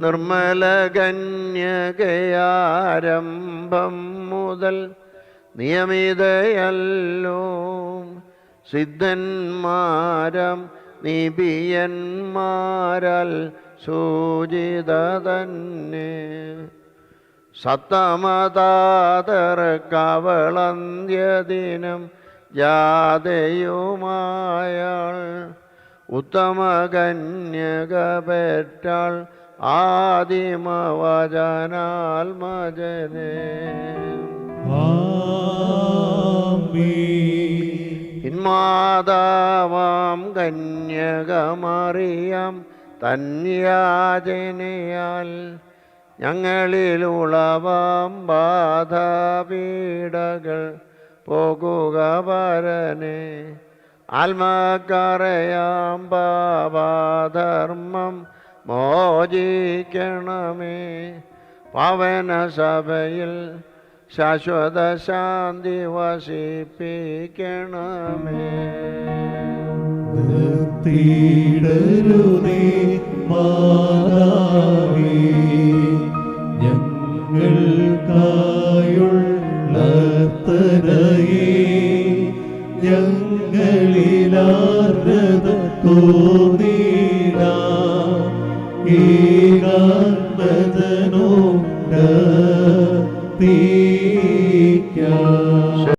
നിർമ്മല കന്യകയാരംഭം മുതൽ നിയമിതയല്ലോ സിദ്ധന്മാരം നിബിയന്മാരൽ സൂചിത തന്നെ സത്തമതാതർക്കവളന്ത്യദിനം ജാതയുമായാൾ ഉത്തമ കന്യക പെറ്റാൾ ആദിമവചനാത്മജനെ. പിന്മാതാവാം കന്യകമറിയാം തന്യാജനയാൽ ഞങ്ങളിലുളവാം ബാധാപീഡകൾ പോകുക വരനെ. ആത്മക്കറയാം പാപാധർമ്മം മോചിക്കണമേ. പവന സഭയിൽ ശാശ്വത ശാന്തി വസിപ്പിക്കണമേ. തീടരുതേ മാതാവേ. ഏകാത്മജനോണ്ട തീ